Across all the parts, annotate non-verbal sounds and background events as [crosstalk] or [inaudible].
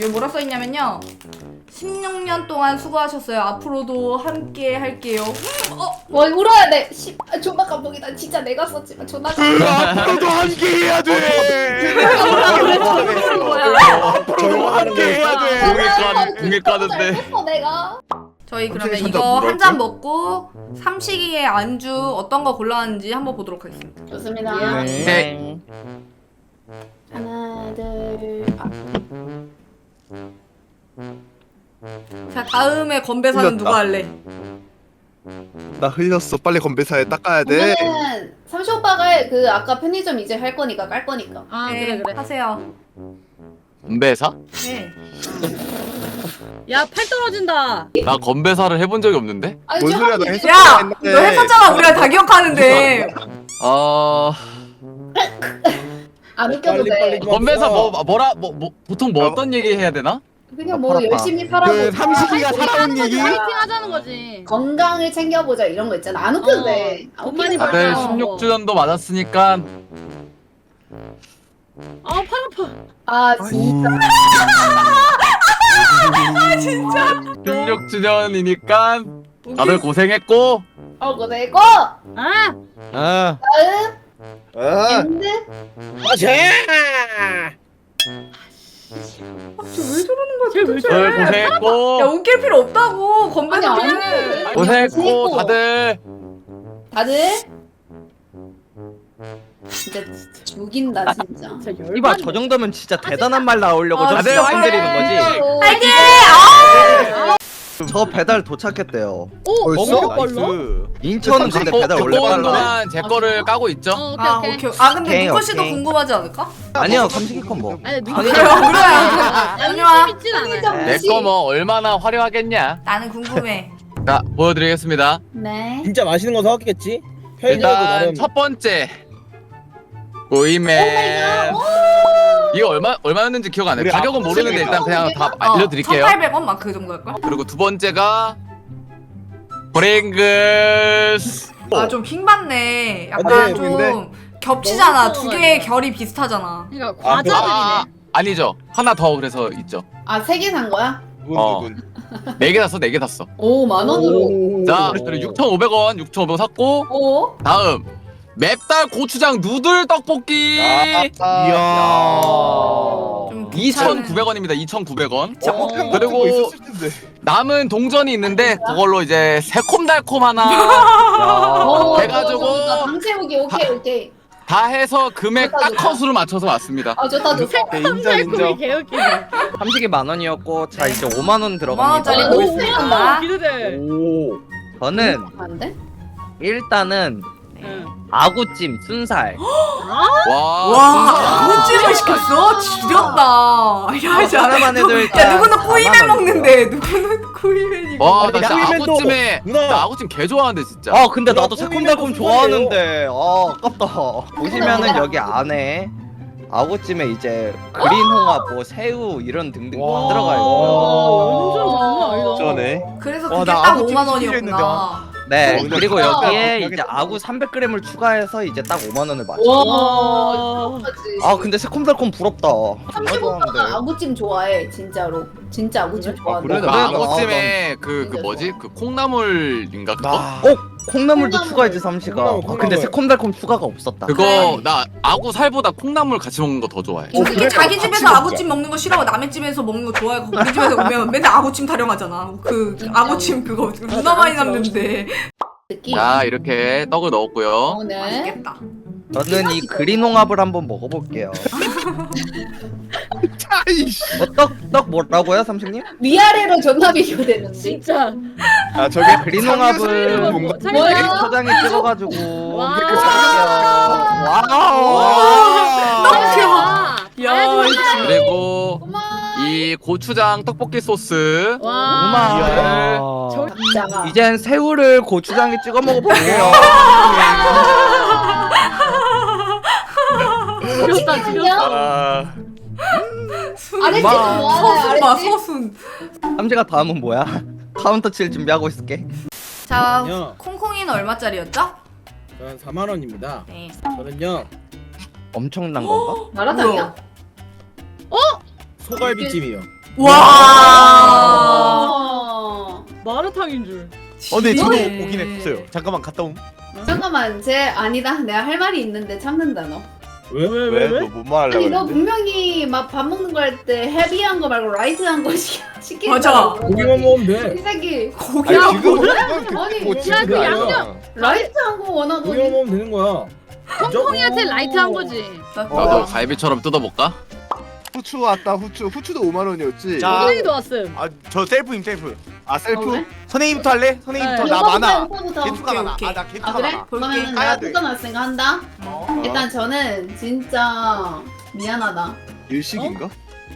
여기 뭐라 써있냐면요 16년 동안 수고하셨어요 앞으로도 함께 할게요 어? 뭐 울어야 돼. 씨, 아, 존나 감동이다. 진짜 내가 썼지만 존나 감동. [laughs] 앞으로도 함께 해야 돼. 앞으로도 함께 해야 돼. 까는데 했어 내가. 저희 그러면 삼식이 이거 천장 한 잔 먹고 삼식이의 안주 어떤 거 골라왔는지 한번 보도록 하겠습니다 좋습니다. 네. 하나 둘. 아, 자 다음에 건배사는 흘렸다. 누가 할래? 나 흘렸어. 빨리 건배사에 닦아야 돼. 그러면은 삼시 오빠가 그 아까 편의점 이제 할 거니까 깔 거니까. 아 네, 그래 그래 하세요 건배사? 네. 야 팔 떨어진다 나 건배사를 해본 적이 없는데. 아니, 뭔 저 소리야 너 한- 했었 야! 너 했었잖아 우리가 다 기억하는데 어 [laughs] [laughs] 안 웃겨도 돼. 건배사 뭐 뭐라 뭐, 뭐 보통 뭐 어떤 얘기 해야 되나? 그냥 뭐 열심히 살아보자. 그 삼식이가 살아온 얘기. 파이팅 하자는 거지 건강을 챙겨보자 이런 거 있잖아. 안 웃겨도 어, 돼. 안 돈 많이 웃기는 다들 거야. 벌자. 16주년도 맞았으니까 아팔 아파 아 진짜. 진짜 16주년이니까 다들 고생했고 어 그리고 아 아 다음 아, 엔드. 쟤왜 저러는 거야 쟤왜 도대체? 야? 고생했고. 웃길 필요 없다고. 건배사 아니. 그냥 고생했고 다들. 다들? 진짜 죽인다 진짜. 이봐 저 정도면 진짜 대단한 말 나오려고 아, 저 진짜 다들 힘들이는 거지. 파이팅! 저 배달 도착했대요. 오 벌써? 너무 빨라 인천은 근데 배달 원래 듣고 빨라. 동안 제 거를 까고 있죠. 어 오케이 아 오케이 오케이 아 근데 오케이, 누구 씨도 오케이. 궁금하지 않을까? 아니요 삼식이 건 뭐. 아니 누구 그래요 그래요 안녕하 믿진 않아요 내. 거 뭐 얼마나 화려하겠냐. 나는 궁금해 [laughs] 자 보여드리겠습니다. 네. 진짜 맛있는 거 사왔겠지? 편의점도 일단 나름 첫 번째 오 보이맨 마 이 이거 얼마 얼마였는지 기억 안 나요. 우리 가격은 앞으로 모르는데. 일단 그냥 다 어, 알려드릴게요. 1800원 막 그 정도일걸? 그리고 두 번째가 브링글스. 아 좀 킹받네 안 약간 근데. 겹치잖아 너무 두 개의 좋아가지고. 결이 비슷하잖아 그러니까 아, 과자들이네 아니죠. 하나 더 그래서 있죠. 아 세 개 산 거야? 누군 어. 누군. 네 개 샀어, 네 개 샀어. 오 만 원으로. 자, 그리고 6,500원, 6,500원 샀고 오. 다음 맵달 고추장 누들 떡볶이 이야. 좀 2,900원입니다. 2,900원. 어, 그리고-. 남은 동전이 있는데 그걸로 이제 새콤달콤 하나 오, 해가지고 좋다, 좋다. 방 채우기 오케이 오케이. 다 해서 금액 좋다, 딱 좋다. 컷으로 맞춰서 왔습니다. 아 좋다 좋다. 네, 인정 인정. 개웃기네 삼식이 만 원이었고 자 이제 5만 원 5만 들어갑니다. 원짜리 오, 보겠습니다 기대돼 오. 저는 안 돼? 일단은 응. 아구찜 순살. [gasps] 와. 와 아구찜을 시켰어? 지렸다 야 자, 하나만 해도 야 일단 누구는 4만 꾸이맨 원이죠. 먹는데 누구는 꾸이맨이 와, 나 진짜 아구찜에 누나. 나 아구찜 개 좋아하는데 진짜. 아 근데 나도 이거 새콤달콤 좋아하는데 아 아깝다. 보시면은 여기 안에 아구찜에 이제 그린 홍합, 뭐 새우 이런 등등 다 와. 들어가 와 있고요. 완전 장난 아니다 저네. 그래서 와, 그게 나 딱 아구 찜 5만 시키려 했는데, 원이었구나 네 어, 그리고 진짜 여기에 여기 이제 아구 300g을 추가해서 이제 딱 5만 원을 맞춰. 와. 아 근데 새콤달콤 부럽다. 삼십 오빠가 아구찜 좋아해 진짜로. 진짜 아구찜 좋아한다. 그래? 그 그래, 아구찜에 그, 그 뭐지? 그 콩나물인가 그거? 나. 어 콩나물도 콩나물. 추가해지 삼시가. 콩나물, 아, 근데 콩나물. 새콤달콤 추가가 없었다. 그거 나 아구 살보다 콩나물 같이 먹는 거 더 좋아해. 어, 그래? 자기 집에서. 아구찜 먹는 거 싫어하고 남의 집에서 먹는 거 좋아하고 우리 집에서 오면 [laughs] 맨날 아구찜 타령하잖아 그 아구찜 그거 누나 많이 남는데 느낌. 자, 이렇게 떡을 넣었고요. 어, 네. 맛있겠다 저는 이 그린 홍합을 한번 먹어볼게요. [laughs] 차이씨. 어, 떡, 떡 뭐라고요, 삼식님? 위아래로 존나 비교되는데. 진짜 아 저게 그린 삼겹살 홍합을 뭔가. 잘 뭐야? 먹어. 초장에 찍어가지고 와. 이렇게. 와우. 와 야 그리고 고마워. 이 고추장 떡볶이 소스 와. 이젠 새우를 고추장에 찍어 먹어볼게요. [laughs] 지렸다 지렸다 아. 아랫집은 고마워. 뭐하나요? 서순 봐 아랫집? 서순 삼시가 다음은 뭐야? [laughs] 카운터 칠 준비하고 있을게. 자 야. 콩콩이는 얼마짜리였죠? 저는 4만 원입니다. 네 저는요 엄청난 건가? 마라탕이야? 소갈비찜이요. 와. 어. 마라탕인 줄. 어, 근데 저도 지리네. 오긴 했어요. 잠깐만 갔다 옴. 잠깐만 쟤 아니다 내가 할 말이 있는데 참는다 너 왜 왜 왜? 왜? 너뭔 말하려고 아니 너 그랬는데? 분명히 막 밥 먹는 거 할 때 헤비한 거 말고 라이트한 거 시- 시키는 맞아. 고기만 먹으면 돼. 이 새끼 고기 아니 지금 그, 아니, 뭐 야, 지금 그 아니야. 양념. 라이트한 거 원하더니 고기만 먹으면 되는 거야. 콩콩이한테 라이트한 거지. 나도 어. 갈비처럼 뜯어볼까? 후추 왔다 후추 후추도 5만 원이었지. 자. 콩콩이도 왔음. 아, 저 셀프임 셀프. 아 셀프? 그래? 선생님부터 할래? 선생님부터 네. 나 많아. 오빠부터. 개투가 오케이, 많아. 오케이. 아, 나아 개투가 그래? 많아. 그러면 까야 내가 돼. 뜯어놨으니까 한다 어. 일단 저는 진짜 미안하다 일식인가?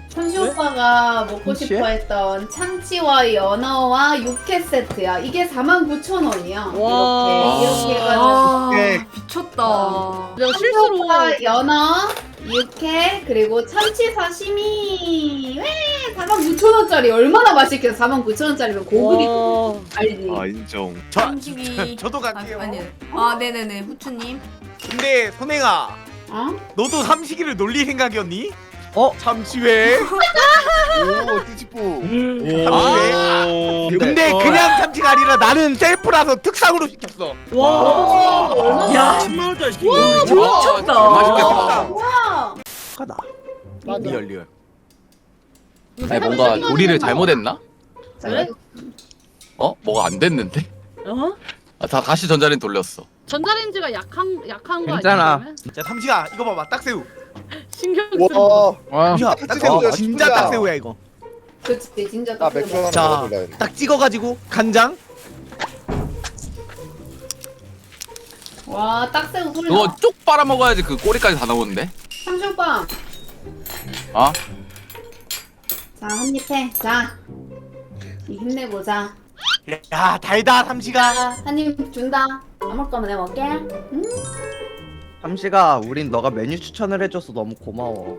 천시 네? 오빠가 먹고 참치에? 싶어 했던 참치와 연어와 육회 세트야 이게 49,000원이야 와. 이렇게 이렇게 해가지고 아, 오케이. 미쳤다. 내가 실수로 참치와 연어 육회 그리고 참치 사시미 왜 49,000원짜리 얼마나 맛있겠어 49,000원짜리면 고급이 와. 알지 아 인정. 저 삼식이. [laughs] 저도 아, 갈게요. 아니. 아, 네네네. 후추님. 근데 선행아, 어? 너도 삼식이를 놀릴 생각이었니? 어? 잠시 왜? [laughs] 오 띠지뽀. 아, 근데 어. 그냥 참치가 아니라 나는 셀프라서 특상으로 시켰어. 와. 얼마나 야, 10만 원짜리 시킨 와, 거. 미쳤다. 맛있겠다. 맞아. 리얼 리얼. 아니 뭔가 조리를 잘못했나? 그래? 어? 뭐가 안 됐는데? 어? 아, 다 다시 전자레인지 돌렸어. 전자레인지가 약한 약한 거 괜찮아. 아니야? 그러면? 자, 삼식아, 이거 봐봐, 딱새우. 신경 쓰. 와. 와. 삼식아, 딱새우야, 진짜 진짜. 딱새우야 이거. 그치 진짜 나딱 맥주 하나 자, 먹어볼래. 딱 찍어가지고 간장. 와 딱새우 훌러 그거 쭉 빨아 먹어야지 그 꼬리까지 다 나오는데. 삼시 오빠 어? 자 한입 해 자 힘내보자 야, 달다 삼식아. 자 한입 준다 안 먹을 거면 내가 먹게 삼시가 우린 너가 메뉴 추천을 해줘서 너무 고마워.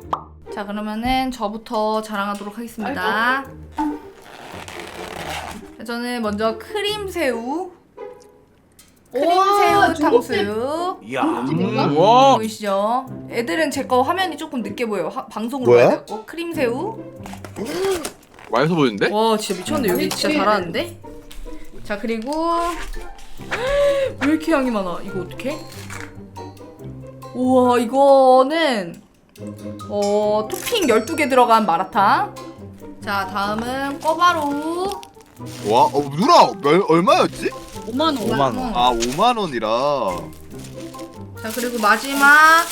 자, 그러면은 저부터 자랑하도록 하겠습니다. 자, 저는 먼저 크림 새우. 크림새우 탕수육. 이야. 음, 와. 보이시죠? 애들은 제 거 화면이 조금 늦게 보여요. 하- 방송으로 뭐야? 봐야 되고 크림새우. 맛있어 보이는데? 와 진짜 미쳤네 여기 진짜 잘하는데. 자 그리고 왜 이렇게 양이 많아? 이거 어떻게? 우와 이거는 어 토핑 12개 들어간 마라탕. 자 다음은 꿔바로우. 와, 어 누나 몇, 얼마였지? 5만 원. 5만 원. 아 5만 원이라. 자 그리고 마지막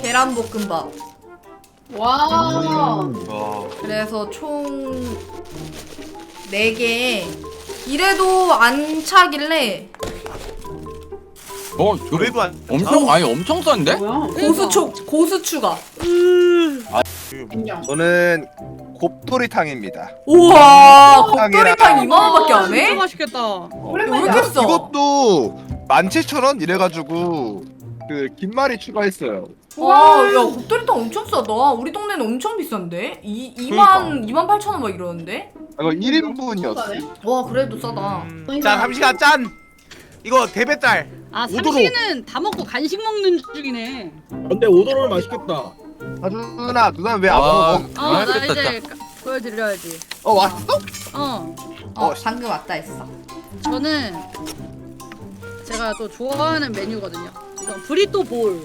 계란 볶음밥. 와 와. 그래서 총 4개. 이래도 안 차길래 어, 저래 그래도 안. 엄청 아니 엄청 싼데? 뭐야 고수초 고수 추가. 인정 저는 곱돌이탕입니다. 우와 곱돌이탕 2만 원밖에 안 진짜 해? 맛있겠다. 왜 오랜만이야 이렇게 싸? 이것도 17,000원 이래가지고 그 김말이 추가했어요. 와, 야 곱돌이탕 엄청 싸다. 우리 동네는 엄청 비싼데? 이 2만 2만 8천 원 막 이러는데? 아, 이거 1인분이었어. 와 그래도 싸다. 음. 자, 삼식아 짠. 이거 대배짤. 아 오도로. 삼식이는 다 먹고 간식 먹는 중이네. 근데 오도로 맛있겠다. 아 누나 누나 왜 안 와, 먹어? 어나 맛있겠다, 이제 가- 보여드려야지. 어 왔어? 어 어 방금 왔다 했어. 저는 제가 또 좋아하는 메뉴거든요. 이건 브리또 볼.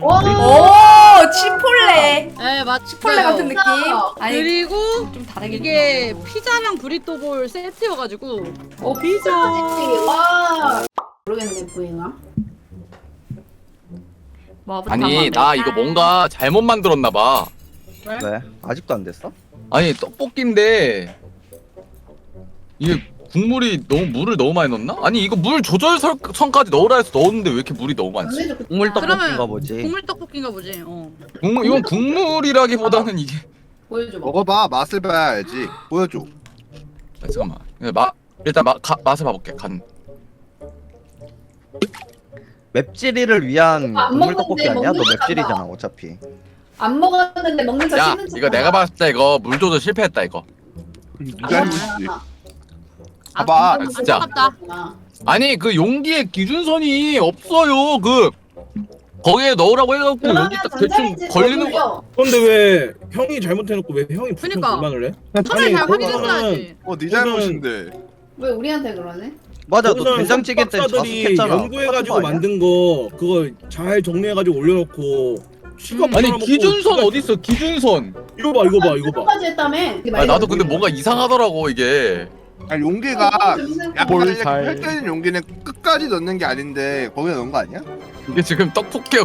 와오 치폴레. 네 맞. 치폴레 같은 느낌. 아니 그리고 좀 다르게. 이게. 피자랑 브리또 볼 세트여가지고 어 피자 와 모르겠네 부인아 뭐부터 아니 한번 나? 이거 뭔가 잘못 만들었나 봐. 왜? 아직도 안 됐어? 아니 떡볶이인데 이게 국물이 너무 물을 너무 많이 넣었나? 아니 이거 물 조절선까지 넣으라 해서 넣었는데 왜 이렇게 물이 너무 많지? 국물 떡볶인가 그러면 보지. 국물 떡볶이인가 보지. 어. 국물 이건 국물이라기보다는 이게 보여줘봐 먹어봐 맛을 봐야지. 보여줘. 아, 잠깐만 마 일단 마, 가, 맛을 봐볼게 간 맵찔이를 위한 안 국물 먹는데 떡볶이 아니야? 너 먹는 맵찔이잖아. 어차피. 안 먹었는데 먹는 거야 씹는 척 이거 내가 봤을 때 이거 물 조절 실패했다 이거 누가 잘못이지? 아, 봐봐, 진짜 진짜. 아깝다. 먹었구나. 아니 그 용기의 기준선이 없어요 그 거기에 넣으라고 해갖고 그러면 여기 딱 대충 전자레인지 걸리는 거 거. 근데 왜 형이 잘못해놓고 왜 형이 불평 그니까. 불만을 해? 차라리 잘 확인했어야지. 어, 네 거기는- 잘못인데. 왜 우리한테 그러네? 맞아 너 된장찌개 때 자숙했잖아. 연구해가지고? 만든 거 그거 잘 정리해가지고 올려놓고 시간 아니 팔아먹고 기준선 시간- 어디 있어? 기준선. 이거 봐 이거 봐 이거 봐. 까지 했다며? 아 나도 근데 뭔가 이상하더라고 이게. 아니 용기가 약간 잘- 펼쳐있는 용기는 끝까지 넣는 게 아닌데 거기에 넣은 거 아니야? 이게 지금 떡볶이